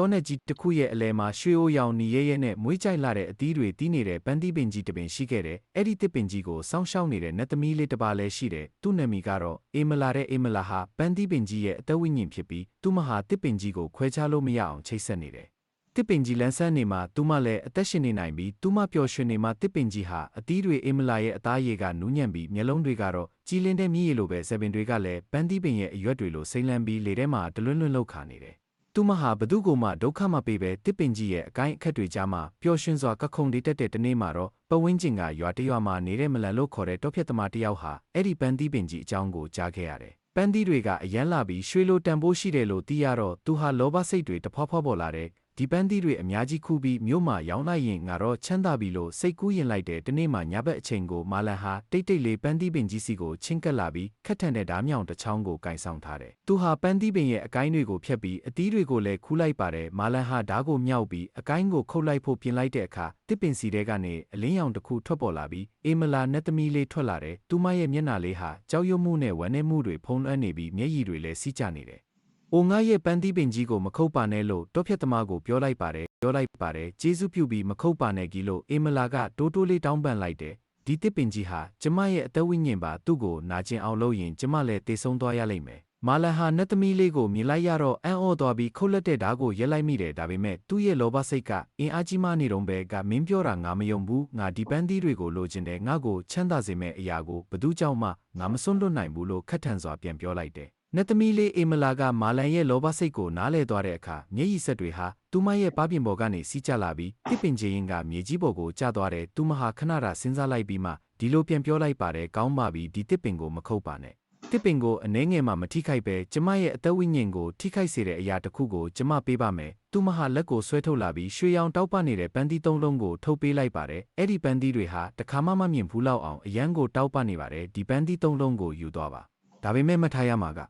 တောနယ်ကြီးတစ်ခုရဲ့အလဲမှာရွှေအိုရောင်နီရဲရဲနဲ့မွေးကြိုက်လာတဲ့အသီးတွေတီးနေတဲ့ပန်းသီးပင်ကြီးတစ်ပင်ရှိခဲ့တယ်။အဲ့ဒီတစ်ပင်ကြီးကိုစောင်းရှောက်နေတဲ့နတ်သမီးလေးတစ်ပါးလည်းရှိတယ်။သူ့နာမည်ကတော့အေမလာတဲ့အေမလာဟာပန်းသီးပင်ကြီးရဲ့အသက်ဝိညာဉ်ဖြစ်ပြီးသူမဟာတစ်ပင်ကြီးကိုခွဲခြားလို့မရအောင်ချိတ်ဆက်နေတယ်။တစ်ပင်ကြီးလန်းဆန်းနေမှာသူမလည်းအသက်ရှင်နေနိုင်ပြီးသူမပျော်ရွှင်နေမှာတစ်ပင်ကြီးဟာအသီးတွေအေမလာရဲ့အသားရည်ကနူးညံ့ပြီးမျက်လုံးတွေကတော့ကြည်လင်းတဲ့မြည်ရည်လိုပဲဆယ်ပင်တွေကလည်းပန်းသီးပင်ရဲ့အရွက်တွေလိုစိမ့်လန်းပြီးလေထဲမှာတလွန်းလွန်းလောက်ခါနေတယ်။ သူမဟာဘသူကိုမှဒုက္ခမပေးပဲတစ်ပင်ကြီးရဲ့အကိုင်းအခက်တွေကြားမှာပျော်ရွှင်စွာကခုန်တည်တက်တဲ့တနေ့မှာတော့ပဝင်းကျင်ကရွာတရွာမှာနေတဲ့မလန်လို့ခေါ်တဲ့တောဖြတ်သမားတစ်ယောက်ဟာအဲ့ဒီပန်းသီးပင်ကြီးအကြောင်းကိုကြားခဲ့ရတယ်။ပန်းသီးတွေကအရန်လာပြီးရွှေလိုတန်ဖိုးရှိတယ်လို့သိရတော့သူဟာလောဘစိတ်တွေတဖွာဖွာပေါ်လာတဲ့ ဒီပန်းသီးတွေအများကြီးခူးပြီးမြို့မှာရောင်းလိုက်ရင်ငါတော့ချမ်းသာပြီလို့စိတ်ကူးရင်လိုက်တဲ့တနေ့မှညဘက်အချိန်ကိုမာလန်ဟာတိတ်တိတ်လေးပန်းသီးပင်ကြီးစီကိုချင်းကပ်လာပြီးခက်ထန်တဲ့ဓားမြောင်တစ်ချောင်းကိုကင်ဆောင်ထားတယ်။သူဟာပန်းသီးပင်ရဲ့အကိုင်းတွေကိုဖြတ်ပြီးအသီးတွေကိုလည်းခူးလိုက်ပါတယ်။မာလန်ဟာဓားကိုမြောက်ပြီးအကိုင်းကိုခုတ်လိုက်ဖို့ပြင်လိုက်တဲ့အခါတစ်ပင်စီတဲကနေအလင်းရောင်တစ်ခုထွက်ပေါ်လာပြီးအေမလာနတ်သမီးလေးထွက်လာတယ်။သူမရဲ့မျက်နှာလေးဟာကြောက်ရွံ့မှုနဲ့ဝမ်းနည်းမှုတွေဖုံးလွှမ်းနေပြီးမျက်ရည်တွေလည်းစီးကျနေတယ်။ အိုငါရဲ့ပန်းသီးပင်ကြီးကိုမခုတ်ပါနဲ့လို့တောဖြတ်သမားကိုပြောလိုက်ပါတယ်ပြောလိုက်ပါတယ်ကျေးဇူးပြုပြီးမခုတ်ပါနဲ့ကြီးလို့အေမလာကတိုးတိုးလေးတောင်းပန်လိုက်တယ်ဒီတစ်ပင်ကြီးဟာကျမရဲ့အသက်ဝိညာဉ်ပါသူ့ကိုနာကျင်အောင်လုပ်ရင်ကျမလည်းတေဆုံးသွားရလိမ့်မယ်မာလန်ဟာနတ်သမီးလေးကိုမြင်လိုက်ရတော့အံ့ဩသွားပြီးခုတ်လက်တဲ့ဓာတ်ကိုရက်လိုက်မိတယ်ဒါပေမဲ့သူ့ရဲ့လောဘစိတ်ကအင်အားကြီးမှနေတော့ပဲကမင်းပြောတာငါမယုံဘူးငါဒီပန်းသီးတွေကိုလိုချင်တယ်ငါ့ကိုချမ်းသာစေမဲ့အရာကိုဘသူကြောင့်မှငါမစွန့်လွတ်နိုင်ဘူးလို့ခက်ထန်စွာပြန်ပြောလိုက်တယ် နတ်သမီးလေးအေမလာကမာလန်ရဲ့လောဘစိတ်ကိုနားလဲသွားတဲ့အခါမျက်ရည်ဆက်တွေဟာသူမရဲ့ပါးပြင်ပေါ်ကနေစီးကျလာပြီးတစ်ပင်ချင်းကမြေကြီးပေါ်ကိုကျသွားတယ်သူမဟာခဏတာစဉ်းစားလိုက်ပြီးမှဒီလိုပြန်ပြောလိုက်ပါတယ်ကောင်းပါပြီဒီတစ်ပင်ကိုမခုတ်ပါနဲ့တစ်ပင်ကိုအနှဲငယ်မှမထိခိုက်ပဲကျမရဲ့အသက်ဝိညာဉ်ကိုထိခိုက်စေတဲ့အရာတစ်ခုကိုကျမပေးပါမယ်သူမဟာလက်ကိုဆွဲထုတ်လာပြီးရွှေရောင်တောက်ပနေတဲ့ပန်းသီးသုံးလုံးကိုထုတ်ပေးလိုက်ပါတယ်အဲ့ဒီပန်းသီးတွေဟာတခါမှမမြင်ဘူးလောက်အောင်အရန်ကိုတောက်ပနေပါတယ်ဒီပန်းသီးသုံးလုံးကိုယူသွားပါဒါပေမဲ့မထားရမှာက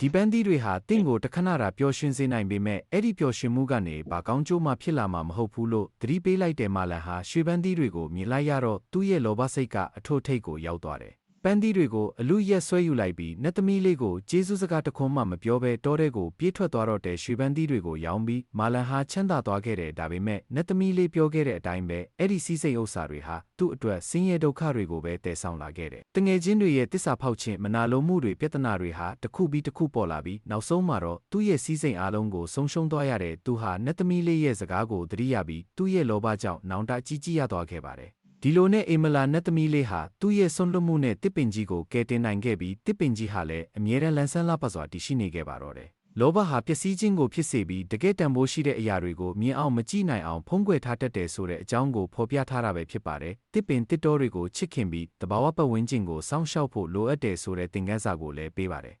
ဒီပန်းသီးတွေဟာတင့်ကိုတခဏတာပျော်ရွှင်စေနိုင်ပေမဲ့အဲ့ဒီပျော်ရွှင်မှုကနေဘာကောင်းကျိုးမှဖြစ်လာမှာမဟုတ်ဘူးလို့သတိပေးလိုက်တဲ့မာလန်ဟာရွှေပန်းသီးတွေကိုမြင်လိုက်ရတော့သူ့ရဲ့လောဘစိတ်ကအထို့ထိတ်ကိုရောက်သွားတယ်။ ပန်းသီးတွေကိုအလူရက်ဆွဲယူလိုက်ပြီးနတ်သမီးလေးကိုကျေးဇူးစကားတခွန်းမှမပြောဘဲတောထဲကိုပြေးထွက်သွားတော့တဲ့ရွှေပန်းသီးတွေကိုရောင်းပြီးမာလန်ဟာချမ်းသာသွားခဲ့တယ်ဒါပေမဲ့နတ်သမီးလေးပြောခဲ့တဲ့အတိုင်းပဲအဲ့ဒီစီးစိမ်ဥစ္စာတွေဟာသူ့အတွက်ဆင်းရဲဒုက္ခတွေကိုပဲတည်ဆောင်လာခဲ့တယ်။တငယ်ချင်းတွေရဲ့တစ္ဆာဖောက်ခြင်းမနာလိုမှုတွေပြဿနာတွေဟာတစ်ခုပြီးတစ်ခုပေါ်လာပြီးနောက်ဆုံးမှာတော့သူ့ရဲ့စီးစိမ်အားလုံးကိုဆုံးရှုံးသွားရတဲ့သူဟာနတ်သမီးလေးရဲ့စကားကိုသတိရပြီးသူ့ရဲ့လောဘကြောင့်နောင်တကြီးကြီးရသွားခဲ့ပါတယ်။ ဒီလိုနဲ့အေမလာနတ်သမီးလေးဟာသူ့ရဲ့ဆွန့်လွတ်မှုနဲ့တစ်ပင်ကြီးကိုကယ်တင်နိုင်ခဲ့ပြီးတစ်ပင်ကြီးဟာလည်းအမြဲတမ်းလန်းဆန်းလာပါစွာတည်ရှိနေခဲ့ပါတော့တယ်။လောဘဟာပျက်စီးခြင်းကိုဖြစ်စေပြီးတကယ်တန်ဖိုးရှိတဲ့အရာတွေကိုမြင်အောင်မကြည့်နိုင်အောင်ဖုံးကွယ်ထားတတ်တယ်ဆိုတဲ့အကြောင်းကိုဖော်ပြထားတာပဲဖြစ်ပါတယ်။တစ်ပင်တစ်တော်တွေကိုချစ်ခင်ပြီးတဘာဝပတ်ဝန်းကျင်ကိုစောင့်ရှောက်ဖို့လိုအပ်တယ်ဆိုတဲ့သင်ခန်းစာကိုလည်းပေးပါတယ်